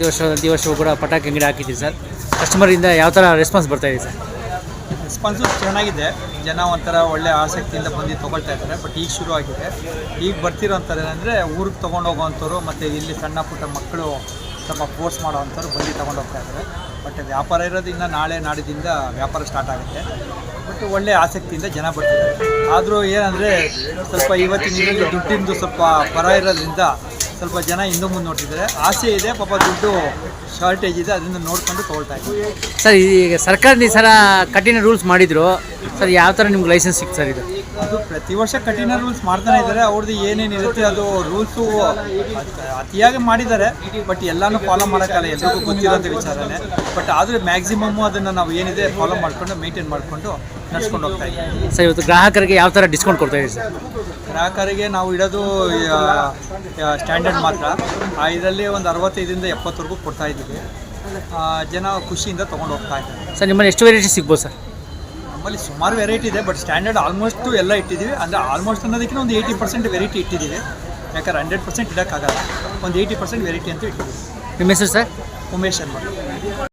ಈ ದಿವಸವೂ ಕೂಡ ಪಟಾಕಿ ಅಂಗಡಿ ಹಾಕಿದ್ದೀವಿ ಸರ್. ಕಸ್ಟಮರಿಂದ ಯಾವ ಥರ ರೆಸ್ಪಾನ್ಸ್ ಬರ್ತಾ ಇದೆ ಸರ್? ರೆಸ್ಪಾನ್ಸು ಚೆನ್ನಾಗಿದೆ. ಜನ ಒಂಥರ ಒಳ್ಳೆ ಆಸಕ್ತಿಯಿಂದ ಬಂದು ತೊಗೊಳ್ತಾ ಇದ್ದಾರೆ ಬಟ್ ಈಗ ಶುರು ಆಗಿದೆ. ಈಗ ಬರ್ತಿರೋಂಥದ್ದು ಏನಂದರೆ ಊರಿಗೆ ತೊಗೊಂಡು ಹೋಗೋವಂಥವ್ರು ಮತ್ತು ಇಲ್ಲಿ ಸಣ್ಣ ಪುಟ್ಟ ಮಕ್ಕಳು ತಮ್ಮ ಫೋರ್ಸ್ ಮಾಡೋವಂಥವ್ರು ಬಂದು ತೊಗೊಂಡು ಹೋಗ್ತಾ ಇದ್ದಾರೆ. ಬಟ್ ವ್ಯಾಪಾರ ಇರೋದ್ರಿಂದ ನಾಳೆ ನಾಡಿದಿಂದ ವ್ಯಾಪಾರ ಸ್ಟಾರ್ಟ್ ಆಗುತ್ತೆ. ಬಟ್ ಒಳ್ಳೆ ಆಸಕ್ತಿಯಿಂದ ಜನ ಬರ್ತಿದ್ದಾರೆ. ಆದರೂ ಏನಂದರೆ ಸ್ವಲ್ಪ ಇವತ್ತಿನ ದುಡ್ಡಿಂದು ಸ್ವಲ್ಪ ಪರ ಇರೋದ್ರಿಂದ ಸ್ವಲ್ಪ ಜನ ಹಿಂದೆ ಮುಂದೆ ನೋಡ್ತಿದ್ದಾರೆ. ಆಸೆ ಇದೆ ಪಾಪ ದುಡ್ಡು ಶಾರ್ಟೇಜ್ ಇದೆ ಅದರಿಂದ ನೋಡ್ಕೊಂಡು ತೊಗೊಳ್ತಾ ಇದ್ದೀವಿ ಸರ್ ಈಗ ಸರ್ಕಾರ ಈ ಸಲ ಕಠಿಣ ರೂಲ್ಸ್ ಮಾಡಿದ್ರು. ಸರ್ ಯಾವ ಥರ ನಿಮ್ಗೆ ಲೈಸೆನ್ಸ್ ಸಿಕ್ತು ಸರ್ ಇದು? ಅದು ಪ್ರತಿ ವರ್ಷ ಕಠಿಣ ರೂಲ್ಸ್ ಮಾಡ್ತಾನೆ ಇದ್ದಾರೆ. ಅವ್ರದ್ದು ಏನೇನು ಇರುತ್ತೆ ಅದು ರೂಲ್ಸು ಅತಿಯಾಗಿ ಮಾಡಿದ್ದಾರೆ. ಬಟ್ ಎಲ್ಲಾನು ಫಾಲೋ ಮಾಡೋಕ್ಕಲ್ಲ ಎಲ್ರಿಗೂ ಗೊತ್ತಿರೋಂಥ ವಿಚಾರನೇ. ಬಟ್ ಆದರೆ ಮ್ಯಾಕ್ಸಿಮಮ್ಮು ಅದನ್ನು ನಾವು ಏನಿದೆ ಫಾಲೋ ಮಾಡಿಕೊಂಡು ಮೇಂಟೈನ್ ಮಾಡಿಕೊಂಡು ನಡ್ಸ್ಕೊಂಡು ಹೋಗ್ತಾ ಇದ್ದೀವಿ. ಸರ್ ಇವತ್ತು ಗ್ರಾಹಕರಿಗೆ ಯಾವ ಥರ ಡಿಸ್ಕೌಂಟ್ ಕೊಡ್ತಾ ಇದ್ದೀವಿ ಸರ್? ಗ್ರಾಹಕರಿಗೆ ನಾವು ಇಡೋದು ಸ್ಟ್ಯಾಂಡರ್ಡ್ ಮಾತ್ರ. ಆ ಇದರಲ್ಲಿ ಒಂದು ಅರವತ್ತೈದರಿಂದ ಎಪ್ಪತ್ತವರೆಗೂ ಕೊಡ್ತಾ ಇದ್ದೀವಿ. ಜನ ಖುಷಿಯಿಂದ ತೊಗೊಂಡು ಹೋಗ್ತಾ ಇದ್ದಾರೆ. ಸರ್ ನಿಮ್ಮಲ್ಲಿ ಎಷ್ಟು ವೆರೈಟಿ ಸಿಗ್ಬೋದು ಸರ್? ನಮ್ಮಲ್ಲಿ ಸುಮಾರು ವೆರೈಟಿ ಇದೆ ಬಟ್ ಸ್ಟ್ಯಾಂಡರ್ಡ್ ಆಲ್ಮೋಸ್ಟ್ ಎಲ್ಲ ಇಟ್ಟಿದ್ದೀವಿ. ಅಂದರೆ ಆಲ್ಮೋಸ್ಟ್ ಅನ್ನೋದಕ್ಕಿಂತ ಒಂದು ಏಯ್ಟಿ ಪರ್ಸೆಂಟ್ ವೆರೈಟಿ ಇಟ್ಟಿದ್ದೀವಿ. ಯಾಕಂದ್ರೆ ಹಂಡ್ರೆಡ್ ಪರ್ಸೆಂಟ್ ಇಡೋಕ್ಕಾಗಲ್ಲ. ಒಂದು ಏಯ್ಟಿ ಪರ್ಸೆಂಟ್ ವೆರೈಟಿ ಅಂತೂ ಇಟ್ಟಿದ್ದೀವಿ. ನಿಮ್ಮ ಹೆಸರು ಸರ್? ಉಮೇಶ್ ಶರ್ಮಾ